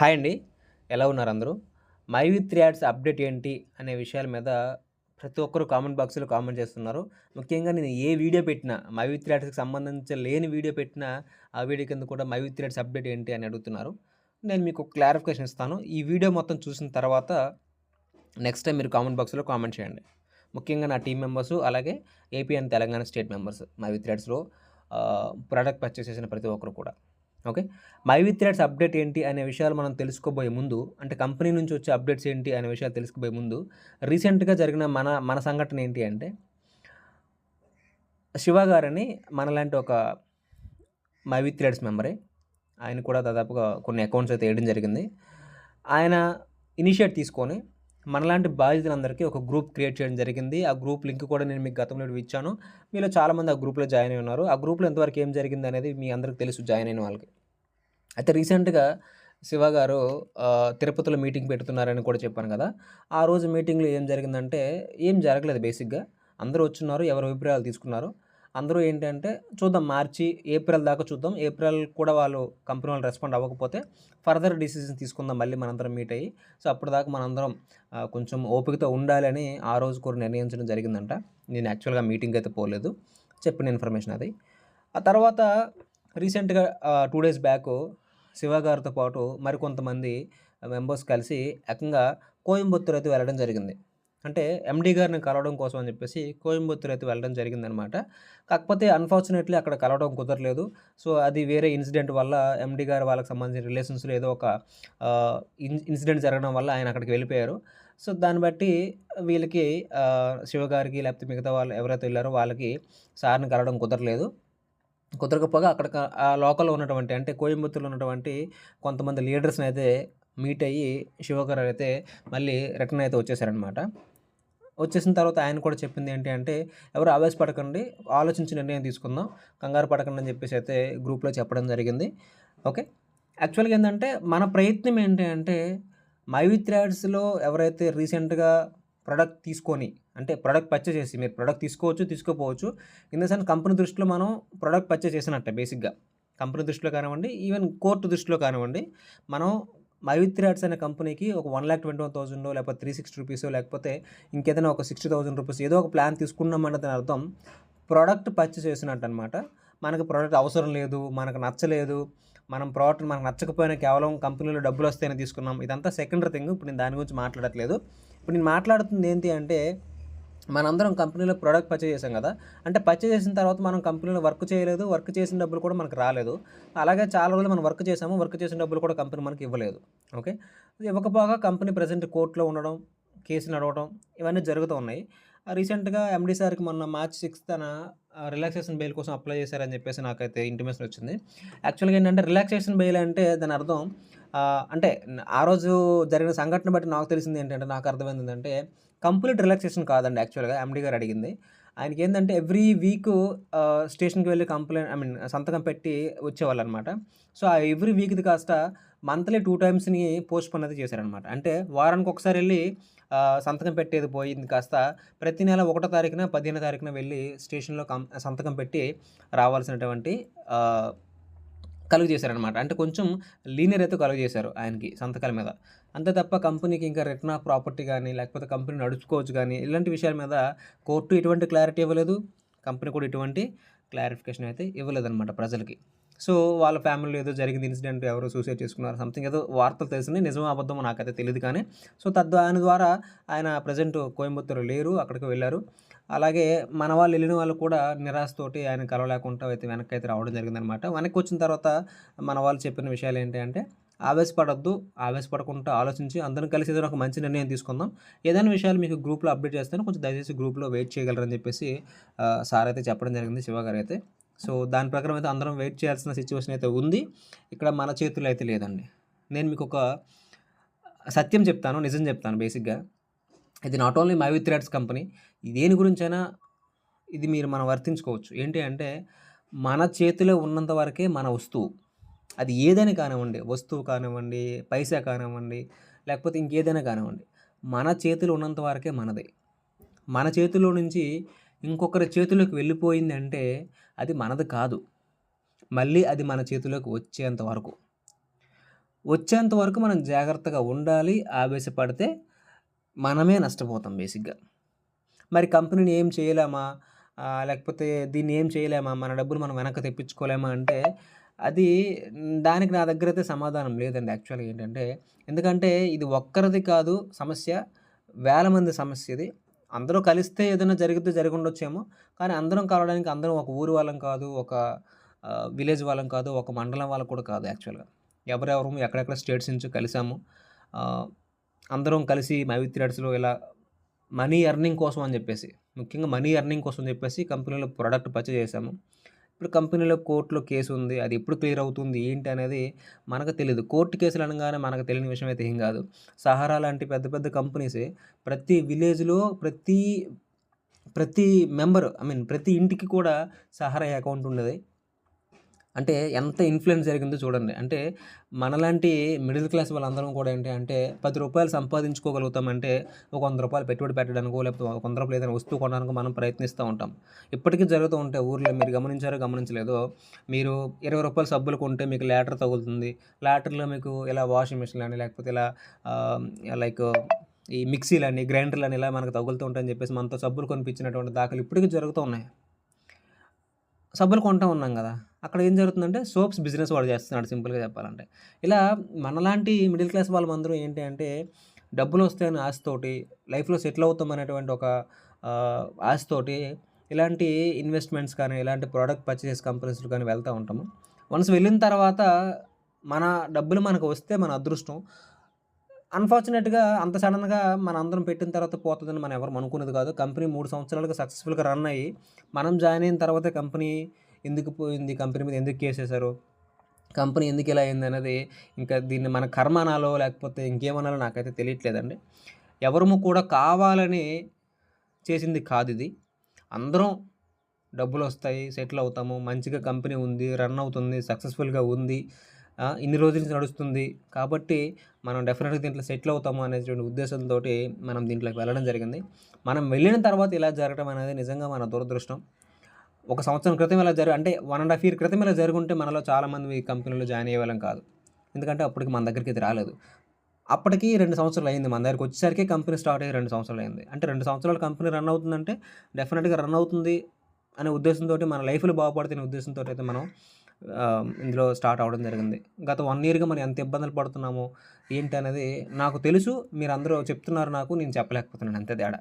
Hi అండి. ఎలా ఉన్నారు అందరూ? మై విత్ యాడ్స్ అప్డేట్ ఏంటి అనే విషయాల మీద ప్రతి ఒక్కరు కామెంట్ బాక్స్లో కామెంట్ చేస్తున్నారు. ముఖ్యంగా నేను ఏ వీడియో పెట్టినా మై విత్ యాడ్స్కి సంబంధించి లేని వీడియో పెట్టినా ఆ వీడియో కింద కూడా మై విత్ యాడ్స్ అప్డేట్ ఏంటి అని అడుగుతున్నారు. నేను మీకు క్లారిఫికేషన్ ఇస్తాను. ఈ వీడియో మొత్తం చూసిన తర్వాత నెక్స్ట్ టైం మీరు కామెంట్ బాక్స్లో కామెంట్ చేయండి. ముఖ్యంగా నా టీం మెంబర్స్ అలాగే AP and Telangana state members my with యాడ్స్లో product purchase చేసిన ప్రతి ఒక్కరు కూడా. Okay? My with rates update ఏంటి అనే విషయాలు మనం తెలుసుకోబోయే ముందు అంటే కంపెనీ నుంచి వచ్చే అప్డేట్స్ ఏంటి అనే విషయాలు తెలుసుకోబోయే ముందు రీసెంట్గా జరిగిన మన మన సంఘటన ఏంటి అంటే శివ గారని మనలాంటి ఒక మై విత్ రేట్స్ మెంబరే ఆయన కూడా దాదాపుగా కొన్ని అకౌంట్స్ అయితే వేయడం జరిగింది. ఆయన ఇనిషియేట్ తీసుకొని మనలాంటి బాధితులందరికీ ఒక గ్రూప్ క్రియేట్ చేయడం జరిగింది. ఆ గ్రూప్ లింక్ కూడా నేను మీకు గతంలో ఇచ్చాను. మీలో చాలామంది ఆ గ్రూప్లో జాయిన్ అయి ఉన్నారు. ఆ గ్రూప్లో ఎంతవరకు ఏం జరిగింది అనేది మీ అందరికి తెలుసు జాయిన్ అయిన వాళ్ళకి. అయితే రీసెంట్గా శివ గారు తిరుపతిలో మీటింగ్ పెడుతున్నారని కూడా చెప్పాను కదా. ఆ రోజు మీటింగ్లో ఏం జరిగిందంటే ఏం జరగలేదు బేసిక్గా. అందరూ వచ్చున్నారు ఎవరి అభిప్రాయాలు తీసుకున్నారు. అందరూ ఏంటంటే చూద్దాం మార్చి ఏప్రిల్ దాకా చూద్దాం. ఏప్రిల్ కూడా వాళ్ళు కంపెనీ వాళ్ళు రెస్పాండ్ అవ్వకపోతే ఫర్దర్ డిసిజన్ తీసుకుందాం మళ్ళీ మనందరం మీట్ అయ్యి. సో అప్పటిదాకా మనందరం కొంచెం ఓపికతో ఉండాలని ఆ రోజు కూడా నిర్ణయించడం జరిగిందంట. నేను యాక్చువల్గా మీటింగ్ అయితే పోలేదు. చెప్పిన ఇన్ఫర్మేషన్ అది. ఆ తర్వాత రీసెంట్గా టూ డేస్ బ్యాక్ శివ గారితో పాటు మరికొంతమంది మెంబర్స్ కలిసి ఏకంగా కోయంబత్తూర్ అయితే వెళ్ళడం జరిగింది. అంటే ఎండీ గారిని కలవడం కోసం అని చెప్పేసి కోయంబత్తూర్ అయితే వెళ్ళడం జరిగిందనమాట. కాకపోతే అన్ఫార్చునేట్లీ అక్కడ కలవడం కుదరలేదు. సో అది వేరే ఇన్సిడెంట్ వల్ల ఎండీ గారు వాళ్ళకి సంబంధించిన రిలేషన్స్లో ఏదో ఒక ఇన్ ఇన్సిడెంట్ జరగడం వల్ల ఆయన అక్కడికి వెళ్ళిపోయారు. సో దాన్ని బట్టి వీళ్ళకి శివగారికి శివ గారికి లేకపోతే మిగతా వాళ్ళు ఎవరైతే వెళ్ళారో వాళ్ళకి సార్ని కలవడం కుదరలేదు. కుదరకపోగా అక్కడ ఆ లోకల్లో ఉన్నటువంటి అంటే కోయంబత్తూరులో ఉన్నటువంటి కొంతమంది లీడర్స్ని అయితే మీట్ అయ్యి శివకర్ అయితే మళ్ళీ రిటర్న్ అయితే వచ్చేసారనమాట వచ్చేసిన తర్వాత ఆయన కూడా చెప్పింది ఏంటి అంటే ఎవరు ఆవేశపడకండి ఆలోచించి నిర్ణయం తీసుకుందాం కంగారు పడకండి అని చెప్పేసి అయితే గ్రూప్లో చెప్పడం జరిగింది. ఓకే? యాక్చువల్గా ఏంటంటే మన ప్రయత్నం ఏంటి అంటే మై యాడ్స్లో ఎవరైతే రీసెంట్గా ప్రొడక్ట్ తీసుకొని అంటే ప్రోడక్ట్ పర్చేస్ చేసి మీరు ప్రోడక్ట్ తీసుకోవచ్చు తీసుకోపోవచ్చు ఇన్ ద సెన్స్ కంపెనీ దృష్టిలో మనం ప్రోడక్ట్ పర్చేస్ చేసినట్టే బేసిక్గా కంపెనీ దృష్టిలో కానివ్వండి ఈవెన్ కోర్టు దృష్టిలో కానివ్వండి మనం మైవిత్రి ర్యాట్స్ అనే కంపెనీకి ఒక one lakh twenty one thousand లేకపోతే త్రీ సిక్స్టీ రూపీస్ లేకపోతే ఇంకేదైనా ఒక సిక్స్టీ థౌసండ్ రూపీస్ ఏదో ఒక ప్లాన్ తీసుకున్నామంటే దాని అర్థం. ప్రోడక్ట్ పర్చేస్ చేసినట్టు అనమాట మనకు ప్రోడక్ట్ అవసరం లేదు మనకు నచ్చలేదు. మనం ప్రోడక్ట్ మనకు నచ్చకపోయినా కేవలం కంపెనీలో డబ్బులు వస్తేనే తీసుకున్నాం. ఇదంతా సెకండరీ థింగ్ ఇప్పుడు నేను దాని గురించి మాట్లాడట్లేదు. ఇప్పుడు నేను మాట్లాడుతుంది ఏంటి అంటే మనందరం కంపెనీలో ప్రోడక్ట్ పర్చేస్ చేసాం కదా. అంటే పర్చేస్ చేసిన తర్వాత మనం కంపెనీలో వర్క్ చేయలేదు. వర్క్ చేసిన డబ్బులు కూడా మనకు రాలేదు. అలాగే చాలా రోజులు మనం వర్క్ చేసాము వర్క్ చేసిన డబ్బులు కూడా కంపెనీ మనకి ఇవ్వలేదు. ఓకే? ఇవ్వకపోగా కంపెనీ ప్రజెంట్ కోర్టులో ఉండడం కేసు నడవడం ఇవన్నీ జరుగుతూ ఉన్నాయి. రీసెంట్గా ఎండి సార్కి మొన్న మార్చ్ సిక్స్త్ తన రిలాక్సేషన్ బెయిల్ కోసం అప్లై చేశారని చెప్పేసి నాకైతే ఇంటిమేషన్ వచ్చింది. యాక్చువల్గా ఏంటంటే రిలాక్సేషన్ బెయిల్ అంటే దాని అర్థం అంటే ఆ రోజు జరిగిన సంఘటన బట్టి నాకు తెలిసింది ఏంటంటే నాకు అర్థమైంది ఏంటంటే కంప్లీట్ రిలాక్సేషన్ కాదండి యాక్చువల్గా ఎండీ గారు అడిగింది. ఆయనకి ఏంటంటే ఎవ్రీ వీక్ స్టేషన్కి వెళ్ళి కంప్లైంట్ ఐ మీన్ సంతకం పెట్టి వచ్చేవాళ్ళు అనమాట సో ఆ ఎవ్రీ వీక్ది కాస్త మంత్లీ టూ టైమ్స్ని పోస్ట్ పోన్ అయితే చేశారనమాట. అంటే వారానికి ఒకసారి వెళ్ళి సంతకం పెట్టేది పోయింది కాస్త ప్రతి నెల ఒకటో తారీఖున పదిహేనో తారీఖున వెళ్ళి స్టేషన్లో కం సంతకం పెట్టి రావాల్సినటువంటి కలుగు చేశారనమాట అంటే కొంచెం లీనియర్ అయితే కలుగు చేశారు ఆయనకి సంతకాల మీద. అంతే తప్ప కంపెనీకి ఇంకా రిటర్న్ ఆఫ్ ప్రాపర్టీ కానీ లేకపోతే కంపెనీ నడుచుకోవచ్చు కానీ ఇలాంటి విషయాల మీద కోర్టు ఎటువంటి క్లారిటీ ఇవ్వలేదు. కంపెనీ కూడా ఎటువంటి క్లారిఫికేషన్ అయితే ఇవ్వలేదన్నమాట ప్రజలకి. సో వాళ్ళ ఫ్యామిలీలో ఏదో జరిగింది ఇన్సిడెంట్ ఎవరో సూసైడ్ చేసుకున్నారు సంథింగ్ ఏదో వార్తలు తెలిసినాయి నిజమో అబద్ధమో నాకైతే తెలియదు కానీ సో తద్వారా ద్వారా ఆయన ప్రజెంట్ కోయంబత్తూరు లేరు అక్కడికి వెళ్ళారు. అలాగే మన వాళ్ళు వెళ్ళిన వాళ్ళు కూడా నిరాశతోటి ఆయన కలవలేకుండా అయితే వెనక్కి అయితే రావడం జరిగిందనమాట వెనక్కి వచ్చిన తర్వాత మన వాళ్ళు చెప్పిన విషయాలు ఏంటి అంటే ఆవేశపడద్దు ఆవేశపడకుండా ఆలోచించి అందరం కలిసి ఏదైనా ఒక మంచి నిర్ణయం తీసుకుందాం. ఏదైనా విషయాలు మీకు గ్రూప్లో అప్డేట్ చేస్తాను. కొంచెం దయచేసి గ్రూప్లో వెయిట్ చేయగలరని చెప్పేసి సార్ అయితే చెప్పడం జరిగింది శివగారు అయితే. సో దాని ప్రకారం అయితే అందరం వెయిట్ చేయాల్సిన సిచ్యువేషన్ అయితే ఉంది. ఇక్కడ మన చేతుల్లో అయితే లేదండి. నేను మీకు ఒక సత్యం చెప్తాను నిజం చెప్తాను బేసిక్గా. ఇది not only my with company దేని గురించైనా ఇది మీరు మనం వర్తించుకోవచ్చు ఏంటి అంటే మన చేతిలో ఉన్నంత వరకే మన వస్తువు అది ఏదైనా కానివ్వండి వస్తువు కానివ్వండి పైసా కానివ్వండి లేకపోతే ఇంకేదైనా కానివ్వండి మన చేతిలో ఉన్నంత వరకే మనది మన చేతిలో నుంచి ఇంకొకరి చేతిలోకి వెళ్ళిపోయింది అంటే అది మనది కాదు మళ్ళీ అది మన చేతిలోకి వచ్చేంత వరకు వచ్చేంత వరకు మనం జాగ్రత్తగా ఉండాలి. ఆవేశపడితే మనమే నష్టపోతాం బేసిక్‌గా. మరి కంపెనీని ఏం చేయలేమా? లేకపోతే దీన్ని ఏం చేయలేమా? మన డబ్బులు మనం వెనక్కి తెప్పించుకోలేమా అంటే అది దానికి నా దగ్గర అయితే సమాధానం లేదండి యాక్చువల్‌గా ఏంటంటే, ఎందుకంటే ఇది ఒక్కరిది కాదు సమస్య. వేల మంది సమస్య ఇది. అందరూ కలిస్తే ఏదైనా జరిగితే జరిగుండొచ్చేమో. కానీ అందరం కలవడానికి అందరం ఒక ఊరు వాళ్ళం కాదు. ఒక విలేజ్ వాళ్ళం కాదు. ఒక మండలం వాళ్ళం కూడా కాదు యాక్చువల్‌గా. ఎవరెవరు ఎక్కడెక్కడ స్టేట్స్ నుంచి కలిసాము. అందరం కలిసి మై థ్రెడ్స్‌లో ఇలా మనీ ఎర్నింగ్ కోసం అని చెప్పేసి, ముఖ్యంగా మనీ ఎర్నింగ్ కోసం చెప్పేసి కంపెనీలో ప్రోడక్ట్ పర్చేజ్ చేశాము. ఇప్పుడు కంపెనీలో కోర్టులో కేసు ఉంది. అది ఎప్పుడు క్లియర్ అవుతుంది ఏంటి అనేది మనకు తెలియదు కోర్టు కేసులు అనగానే మనకు తెలియని విషయం అయితే ఏం కాదు. సహారా లాంటి పెద్ద పెద్ద కంపెనీసే ప్రతి విలేజ్‌లో ప్రతి ప్రతి మెంబర్ ఐ మీన్ ప్రతి ఇంటికి కూడా సహారా అకౌంట్ ఉండేది. అంటే ఎంత ఇన్ఫ్లుయెన్స్ జరిగిందో చూడండి. అంటే మనలాంటి మిడిల్ క్లాస్ వాళ్ళందరం కూడా ఏంటి అంటే పది రూపాయలు సంపాదించుకోగలుగుతామంటే ఒక వంద రూపాయలు పెట్టుబడి పెట్టడానికో లేకపోతే ఒక వంద రూపాయలు ఏదైనా వస్తువు కొనడానికి మనం ప్రయత్నిస్తూ ఉంటాం. ఇప్పటికీ జరుగుతూ ఉంటాయి ఊర్లో మీరు గమనించారో గమనించలేదో మీరు ఇరవై రూపాయలు సబ్బులు కొంటే మీకు ల్యాటర్ తగులుతుంది. ల్యాటర్‌లో మీకు ఇలా వాషింగ్ మిషన్‌లని లేకపోతే ఇలా లైక్ ఈ మిక్సీలని, గ్రైండర్‌లని ఇలా మనకు తగులుతూ ఉంటాయని చెప్పేసి మనతో సబ్బులు కొనిపించినటువంటి దాఖలు ఇప్పటికీ జరుగుతూ ఉన్నాయి. సబ్బులు కొంటూ ఉన్నాం కదా అక్కడ ఏం జరుగుతుందంటే సోప్స్ బిజినెస్ వాడు చేస్తున్నాడు సింపుల్‌గా చెప్పాలంటే. ఇలా మనలాంటి మిడిల్ క్లాస్ వాళ్ళమందరం ఏంటి అంటే డబ్బులొస్తాయని ఆశతోటి లైఫ్‌లో సెటిల్ అవుతాం అనేటువంటి ఒక ఆశతోటి ఇలాంటి ఇన్వెస్ట్‌మెంట్స్ కానీ, ఇలాంటి ప్రోడక్ట్ పర్చేస్ కంపెనీస్లు కానీ వెళ్తూ ఉంటాము. వన్స్ వెళ్ళిన తర్వాత మన డబ్బులు మనకు వస్తే మన అదృష్టం. అన్‌ఫార్చునేట్‌గా అంత సడన్గా మన అందరం పెట్టిన తర్వాత పోతుందని మనం ఎవరు అనుకునేది కాదు. కంపెనీ మూడు సంవత్సరాలుగా సక్సెస్‌ఫుల్‌గా రన్ అయ్యి, మనం జాయిన్ అయిన తర్వాతే కంపెనీ ఎందుకు పోయింది? కంపెనీ మీద ఎందుకు కేసేశారు? కంపెనీ ఎందుకు ఇలా అయింది అనేది ఇంకా దీన్ని మన కర్మ అనాలో లేకపోతే ఇంకేమనాలో నాకైతే తెలియట్లేదండి. ఎవరము కూడా కావాలని చేసింది కాదు ఇది అందరం డబ్బులు వస్తాయి సెటిల్ అవుతాము. మంచిగా కంపెనీ ఉంది, రన్ అవుతుంది, సక్సెస్‌ఫుల్‌గా ఉంది. ఇన్ని రోజుల నుంచి నడుస్తుంది. కాబట్టి మనం డెఫినెట్గా దీంట్లో సెటిల్ అవుతాము అనేటువంటి ఉద్దేశంతో మనం దీంట్లోకి వెళ్ళడం జరిగింది. మనం వెళ్ళిన తర్వాత ఇలా జరగడం అనేది నిజంగా మన దురదృష్టం. ఒక సంవత్సరం క్రితం ఇలా జరుగు అంటే వన్ అండ్ హాఫ్ ఇయర్ క్రితం ఇలా జరుగుంటే మనలో చాలామంది ఈ కంపెనీలో జాయిన్ అయ్యేవాళ్ళం కాదు. ఎందుకంటే అప్పటికి మన దగ్గరికి ఇది రాలేదు. అప్పటికి రెండు సంవత్సరాలు అయింది. మన దగ్గరికి వచ్చేసరికి కంపెనీ స్టార్ట్ అయ్యి రెండు సంవత్సరాలు అయింది. అంటే రెండు సంవత్సరాలు కంపెనీ రన్ అవుతుందంటే డెఫినెట్గా రన్ అవుతుంది అనే ఉద్దేశంతోటి మన లైఫ్లో బాగుపడుతున్న ఉద్దేశంతో అయితే మనం ఇందులో స్టార్ట్ అవ్వడం జరిగింది. గత వన్ ఇయర్‌గా మనం ఎంత ఇబ్బందులు పడుతున్నామో ఏంటి అనేది నాకు తెలుసు. మీరందరూ చెప్తున్నారు నాకు. నేను చెప్పలేకపోతున్నాను అంతే తేడా.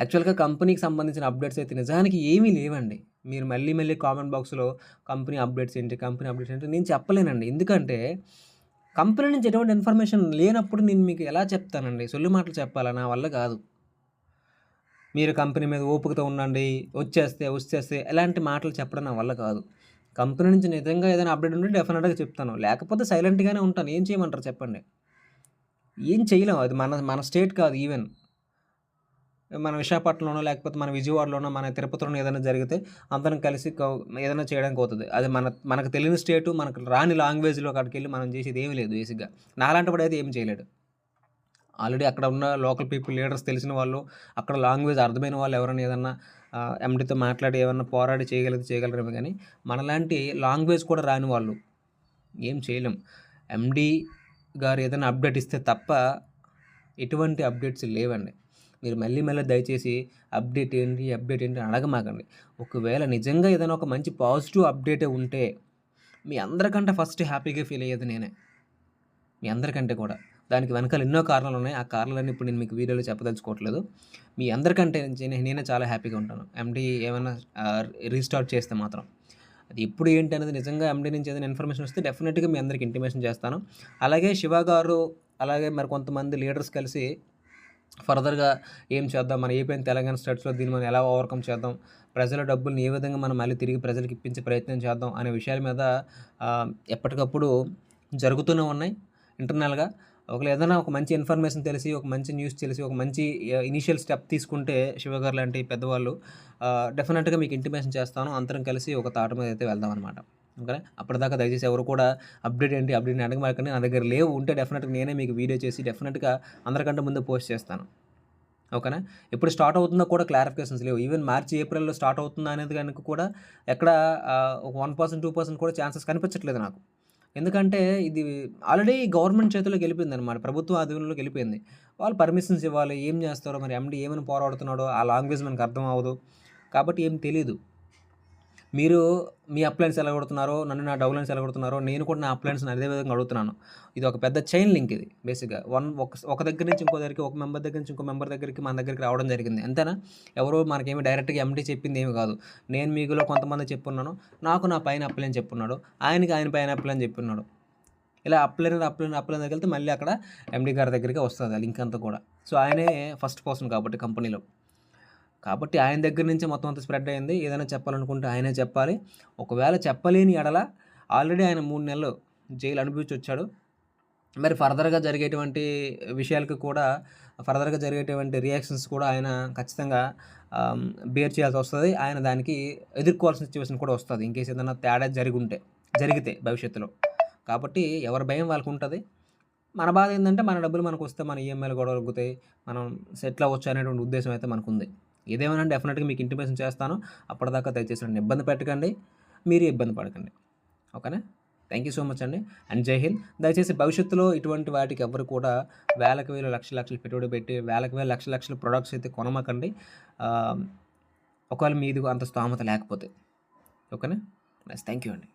యాక్చువల్‌గా కంపెనీకి సంబంధించిన అప్డేట్స్ అయితే నిజానికి ఏమీ లేవండి. మీరు మళ్ళీ మళ్ళీ కామెంట్ బాక్స్‌లో కంపెనీ అప్డేట్స్ ఏంటి? కంపెనీ అప్డేట్స్ ఏంటి? నేను చెప్పలేనండి. ఎందుకంటే కంపెనీ నుంచి ఎటువంటి ఇన్ఫర్మేషన్ లేనప్పుడు నేను మీకు ఎలా చెప్తానండి? సొల్లు మాటలు చెప్పాలా? నా వల్ల కాదు. మీరు కంపెనీ మీద ఓపికతో ఉండండి. వచ్చేస్తే, వచ్చేస్తే ఎలాంటి మాటలు చెప్పడం నా వల్ల కాదు. కంపెనీ నుంచి నిజంగా ఏదైనా అప్డేట్ ఉంటే డెఫినెట్గా చెప్తాను. లేకపోతే సైలెంట్‌గానే ఉంటాను. ఏం చేయమంటారు చెప్పండి? ఏం చేయలేం. అది మన మన స్టేట్ కాదు ఈవెన్. మన విశాఖపట్నంలోనో లేకపోతే మన విజయవాడలోనో, మన తిరుపతిలోనో ఏదైనా జరిగితే అందరం కలిసి ఏదైనా చేయడానికి అవుతుంది అది మన మనకు తెలియని స్టేటు, మనకు రాని లాంగ్వేజ్‌లో అక్కడికి వెళ్ళి మనం చేసేది ఏమీ లేదు బేసిక్‌గా. నాలాంటి అయితే ఏం చేయలేడు. ఆల్రెడీ అక్కడ ఉన్న లోకల్ పీపుల్ లీడర్స్ తెలిసిన వాళ్ళు, అక్కడ లాంగ్వేజ్ అర్థమైన వాళ్ళు ఎవరైనా ఏదన్నా ఎండితో ఎండీతో మాట్లాడి ఏమన్నా పోరాడి చేయగలిగితే చేయగలరేమో కానీ మనలాంటి లాంగ్వేజ్ కూడా రాని వాళ్ళు ఏం చేయలేం. ఎండీ గారు ఏదైనా అప్డేట్ ఇస్తే తప్ప ఎటువంటి అప్డేట్స్ లేవండి. మీరు మళ్ళీ మళ్ళీ దయచేసి అప్డేట్ ఏంటి? అప్డేట్ ఏంటి? అని అడగమాకండి. ఒకవేళ నిజంగా ఏదైనా ఒక మంచి పాజిటివ్ అప్డేటే ఉంటే మీ అందరికంటే ఫస్ట్ హ్యాపీగా ఫీల్ అయ్యేది నేనే. మీ అందరికంటే కూడా. దానికి వెనకాల ఎన్నో కారణాలు ఉన్నాయి ఆ కారణాలన్నీ ఇప్పుడు నేను మీకు వీడియోలో చెప్పదలుచుకోవట్లేదు. మీ అందరికంటే నేను నేనే చాలా హ్యాపీగా ఉంటాను. ఎండీ ఏమైనా రీస్టార్ట్ చేస్తే మాత్రం. అది ఎప్పుడు ఏంటి అనేది నిజంగా ఎండీ నుంచి ఏదైనా ఇన్ఫర్మేషన్ వస్తే డెఫినెట్గా మీ అందరికి ఇంటిమేషన్ చేస్తాను. అలాగే శివ గారు, అలాగే మరి కొంతమంది లీడర్స్ కలిసి ఫర్దర్‌గా ఏం చేద్దాం? మన ఏపీ తెలంగాణ స్టేట్స్‌లో దీన్ని మనం ఎలా ఓవర్‌కమ్ చేద్దాం? ప్రజల డబ్బుల్ని ఏ విధంగా మనం మళ్ళీ తిరిగి ప్రజలకి ఇప్పించే ప్రయత్నం చేద్దాం అనే విషయాల మీద ఎప్పటికప్పుడు జరుగుతూనే ఉన్నాయి ఇంటర్నల్‌గా. ఒకవేళ ఏదైనా ఒక మంచి ఇన్ఫర్మేషన్ తెలిసి, ఒక మంచి న్యూస్ తెలిసి, ఒక మంచి ఇనిషియల్ ఇనీషియల్ స్టెప్ తీసుకుంటే శివగారు లాంటి పెద్దవాళ్ళు డెఫినెట్గా మీకు ఇంటిమేషన్ చేస్తాను. అందరం కలిసి ఒక తాట మీద అయితే వెళ్దాం అనమాట ఓకే అప్పటిదాకా దయచేసి ఎవరు కూడా అప్డేట్ ఏంటి? అప్డేట్ అడగమాకండి. నా దగ్గర లేవు. ఉంటే డెఫినెట్గా నేనే మీకు వీడియో చేసి డెఫినెట్గా అందరికంటే ముందు పోస్ట్ చేస్తాను. ఓకేనా? ఎప్పుడు స్టార్ట్ అవుతుందో కూడా క్లారిఫికేషన్స్ లేవు. ఈవెన్ మార్చి, ఏప్రిల్‌లో స్టార్ట్ అవుతుందా అనేది కనుక కూడా ఎక్కడ ఒక 1%, 2% కూడా ఛాన్సెస్ కనిపించట్లేదు నాకు. ఎందుకంటే ఇది ఆల్రెడీ గవర్నమెంట్ చేతిలోకి వెళ్ళిపోయింది అనమాట ప్రభుత్వ ఆధీనంలోకి వెళ్ళిపోయింది. వాళ్ళు పర్మిషన్స్ ఇవ్వాలి. ఏం చేస్తారో మరి ఎండి ఏమైనా పోరాడుతున్నాడో ఆ లాంగ్వేజ్ మనకు అర్థం అవ్వదు. కాబట్టి ఏం తెలియదు మీరు మీ అప్లయన్స్ ఎలా కొడుతున్నారో, నన్ను నా డౌన్లైన్స్ ఎలా కొడుతున్నారో, నేను కూడా నా అప్లయన్స్‌ని అదే విధంగా అడుగుతున్నాను. ఇది ఒక పెద్ద చైన్ లింక్ ఇది బేసిక్‌గా. వన్ ఒక ఒక దగ్గర నుంచి ఇంకో దగ్గరికి, ఒక మెంబర్ దగ్గర నుంచి ఇంకో మెంబర్ దగ్గరికి మన దగ్గరికి రావడం జరిగింది. అంతేనా? ఎవరో మనకేమి డైరెక్ట్‌గా ఎంటీ చెప్పింది ఏమి కాదు. నేను మీకులో కొంతమంది చెప్పున్నాను. నాకు నా పైన అప్లయన్ చెప్పున్నాడు. ఆయనకి ఆయన పైన అప్లయన్ చెప్పున్నాడు. ఇలా అప్లైన్ అప్లైన్ అప్లైన్ దగ్గరికి వెళ్తే మళ్ళీ అక్కడ ఎండీ గారి దగ్గరికే వస్తుంది ఆ లింక్ అంతా కూడా. సో, ఆయనే ఫస్ట్ పర్సన్ కాబట్టి కంపెనీలో. కాబట్టి ఆయన దగ్గర నుంచే మొత్తం అంతా స్ప్రెడ్ అయింది. ఏదైనా చెప్పాలనుకుంటే ఆయనే చెప్పాలి. ఒకవేళ చెప్పలేని ఎడల ఆల్రెడీ ఆయన మూడు నెలలు జైలు అనుభవించొచ్చాడు. మరి ఫర్దర్‌గా జరిగేటువంటి విషయాలకు కూడా ఫర్దర్‌గా జరిగేటువంటి రియాక్షన్స్ కూడా ఆయన ఖచ్చితంగా బేర్ చేయాల్సి వస్తుంది ఆయన దానికి ఎదుర్కోవాల్సిన సిచ్యువేషన్ కూడా వస్తుంది ఇంకేస్ ఏదైనా తేడా జరిగుంటే జరిగితే భవిష్యత్తులో. కాబట్టి ఎవరి భయం వాళ్ళకు ఉంటుంది మన బాధ ఏంటంటే మన డబ్బులు మనకు వస్తే మన ఈఎంఐలు కూడా తగ్గుతాయి. మనం సెటిల్ అవ్వచ్చు అనేటువంటి ఉద్దేశం అయితే మనకుంది. ఏదేమైనా డెఫినెట్గా మీకు ఇంటిమేషన్ చేస్తాను. అప్పటిదాకా దయచేసి నన్ను ఇబ్బంది పెట్టకండి. మీరు ఇబ్బంది పడకండి. ఓకేనా? థ్యాంక్ యూ సో మచ్ అండి. అండ్ జై హింద్. దయచేసి భవిష్యత్తులో ఇటువంటి వాటికి ఎవ్వరు కూడా వేలకు వేల లక్ష లక్షలు పెట్టుబడి పెట్టి వేలకు వేల లక్ష లక్షలు ప్రొడక్ట్స్ అయితే కొనమకండి ఒకవేళ మీది అంత స్తోమత లేకపోతే. ఓకేనా? థ్యాంక్ యూ అండి.